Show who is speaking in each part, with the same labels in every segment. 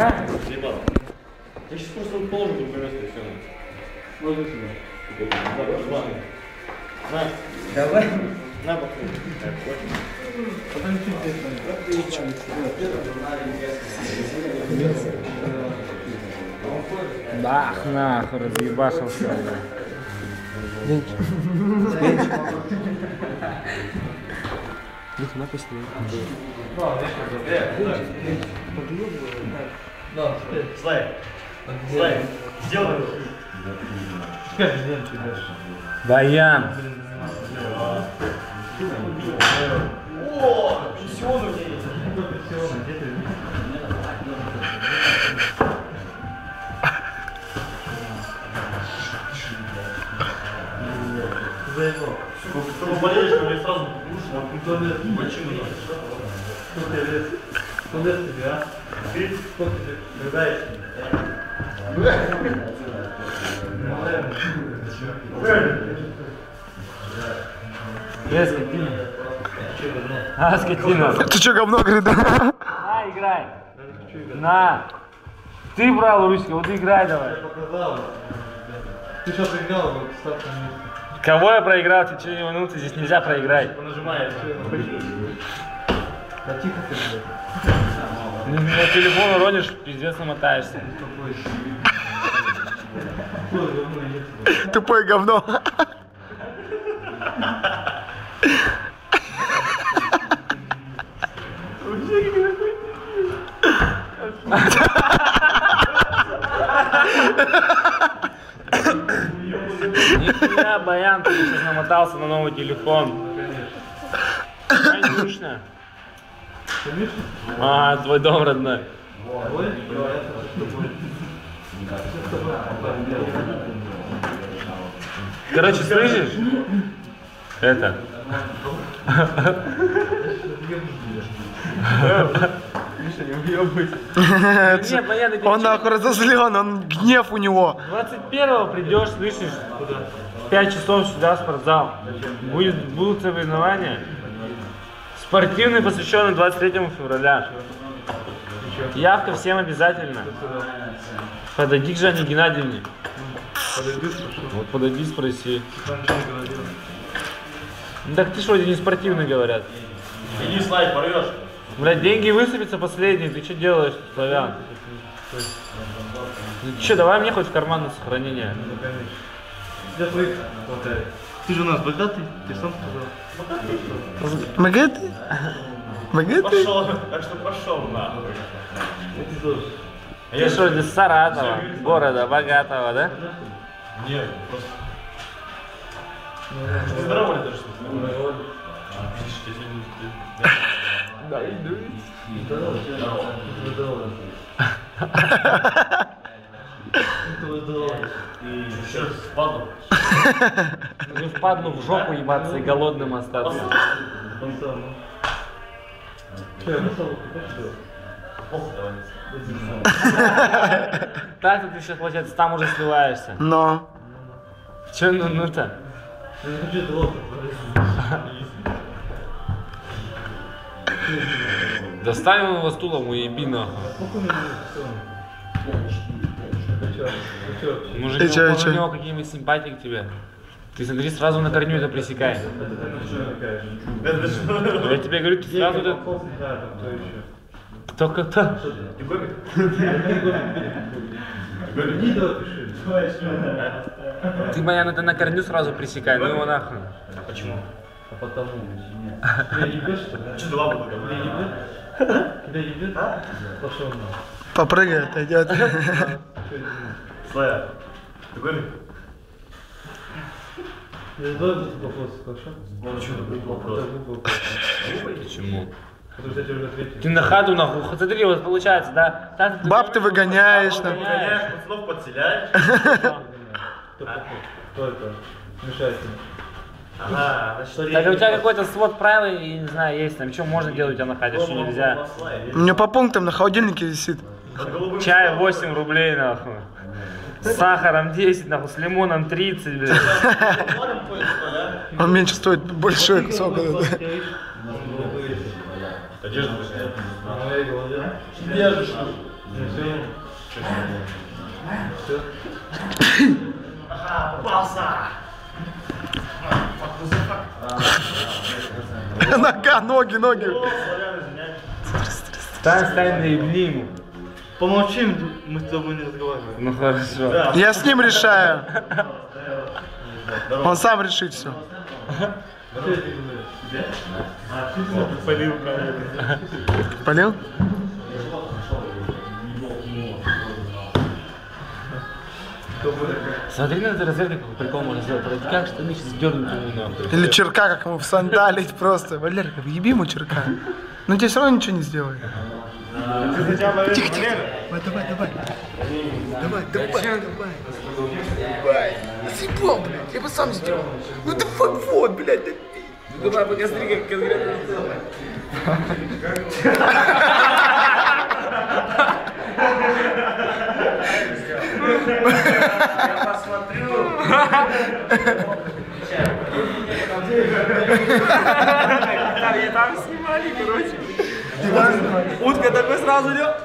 Speaker 1: Правильно?
Speaker 2: Заебал. Я сейчас просто положу в другое место и все.
Speaker 3: Ложи сюда.
Speaker 2: На,
Speaker 1: Давай.
Speaker 2: на, хочешь?
Speaker 3: Потом чуть
Speaker 1: Бах, нахуй, разъебашился.
Speaker 2: Слайд. Слайд. Сделай.
Speaker 3: Теперь сделаем тебя.
Speaker 1: Баян.
Speaker 2: О, пенсион у меня есть.
Speaker 3: Сколько лет? Сколько лет тебе, а?
Speaker 2: Ты
Speaker 3: тебе?
Speaker 1: скотина? А, скотина.
Speaker 4: Ты что, говно, говорит?
Speaker 1: На, играй. На. Ты брал ручки, вот играй давай.
Speaker 3: Показал. Ты что проиграл, вот ставь на место.
Speaker 1: Кого я проиграл в течение минуты? Здесь нельзя проиграть.
Speaker 2: Понажимаешь.
Speaker 3: Да тихо ты, блядь.
Speaker 1: На телефон уронишь, пиздец намотаешься.
Speaker 3: Ой, говно, иди сюда.
Speaker 4: Тупое говно.
Speaker 1: Нихуя, Баян, ты сейчас намотался на новый телефон. Конечно. А, твой дом родной. Короче, слышишь? Это.
Speaker 3: Миша, не уебывайся.
Speaker 1: Нет, тебе
Speaker 4: Он нахуй разозлен, он гнев у него.
Speaker 1: 21-го придешь, слышишь? В 5 часов сюда, в спортзал. Будет, будут соревнования. Спортивный, посвященный 23 февраля. Явка всем обязательно. Подойди к Жанне Геннадьевне.
Speaker 3: Подойди.
Speaker 1: Вот подойди, спроси. Ну так ты что, не спортивно говорят?
Speaker 2: Иди, слайд, порвешь.
Speaker 1: Блядь, деньги высыпятся последние, ты что делаешь, славян? Ну что, давай мне хоть в карман на сохранение.
Speaker 3: Ну. Ты же у нас богатый, ты сам сказал.
Speaker 4: Магеты? Магеты?
Speaker 2: Пошел. Так что пошел нахуй.
Speaker 3: Это тоже.
Speaker 1: Ты что, из Саратова, города богатого, да?
Speaker 2: Нет, просто. Ты здоровый даже что
Speaker 1: Да.
Speaker 3: Это здорово.
Speaker 2: И еще спаду.
Speaker 1: Ну впадлу в жопу ебаться и голодным остаться. Так ты сейчас, получается, там уже сливаешься.
Speaker 4: Но.
Speaker 1: Че ну ну-то?
Speaker 3: Я не хочу.
Speaker 1: Доставим его стулом, уеби нахуй. Мужик,
Speaker 4: и
Speaker 1: у него какие-нибудь симпатии к тебе. Ты смотри, сразу на корню это пресекай. Я тебе говорю, ты сразу это...
Speaker 3: Кто?
Speaker 1: Кто кто?
Speaker 2: Ты
Speaker 1: Баян, это на корню сразу пресекай, ну его нахуй.
Speaker 2: А почему?
Speaker 3: А потому. Тебя ебешь, что ли?
Speaker 2: Че ты лапу
Speaker 3: Тебя ебет? Тебя ебет? Пошел на.
Speaker 4: Попрыгай, отойдет.
Speaker 2: Слая. Ты гомик?
Speaker 3: Я давай вопрос, хорошо?
Speaker 2: Ну что, это вопрос.
Speaker 1: Почему? Ты на ходу нахуй, смотри, вот получается, да? Так
Speaker 4: Баб ты выгоняешь там.
Speaker 2: Гоняешь, пацанов подселяешь.
Speaker 3: Кто это? Мешает.
Speaker 2: Ага, значит,
Speaker 1: Так у тебя какой-то свод правил, я не знаю, есть там, что можно делать у тебя на ходе, что нельзя.
Speaker 4: У меня по пунктам на холодильнике висит.
Speaker 1: Чай 8 рублей, нахуй. С сахаром 10, нахуй, с лимоном 30, блядь.
Speaker 4: Он меньше стоит большой кусок.
Speaker 2: Одежда.
Speaker 3: На моей голове.
Speaker 4: Нога, ноги, ноги.
Speaker 1: Стань, стань, наебни ему.
Speaker 3: Помолчим, мы с тобой не разговариваем.
Speaker 1: Ну хорошо.
Speaker 4: Я с ним решаю. Он сам решит все.
Speaker 1: Полил кого-то.
Speaker 4: Полил?
Speaker 1: Смотри на эту розетку, какой прикол можно сделать. Вроде как штаны сейчас дернут ему нахуй.
Speaker 4: Или черка, как ему всандалить просто. Валерка, въеби ему черка. Ну тебе все равно ничего не сделает. Тихо, тихо. Давай, давай, давай. Давай, давай, давай. Давай. Съебал, блядь, я бы сам сделал. Ну ты вот, вот, блядь, да
Speaker 1: Ну давай, пока смотри, как конкретно сделать. И там снимали, короче. Утка такой сразу идет.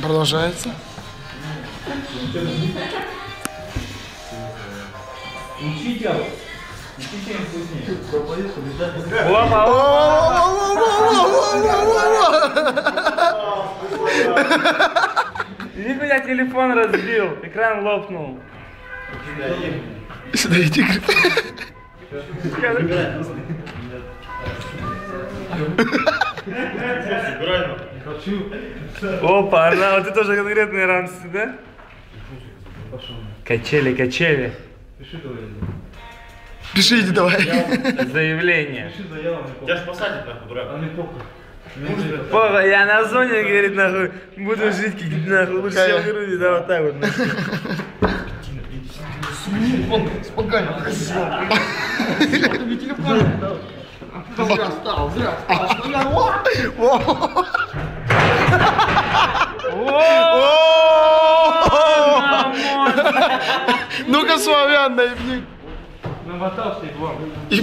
Speaker 4: Продолжается.
Speaker 1: Опа, Ни меня телефон разбил, экран лопнул.
Speaker 4: Сюда иди, говорит.
Speaker 1: Опа, она, вот это тоже конкретные рамсы, да? Качели, качели.
Speaker 4: Пиши, иди давай.
Speaker 1: Заявление.
Speaker 2: Тебя ж посадят нахуй, дурак.
Speaker 1: Папа, я на зоне, говорит, нахуй, буду жить, как нахуй, лучше чем в груди, да, вот так вот. нахуй.
Speaker 4: Ну-ка, славян, наебни.
Speaker 3: Намотался и вам.
Speaker 4: И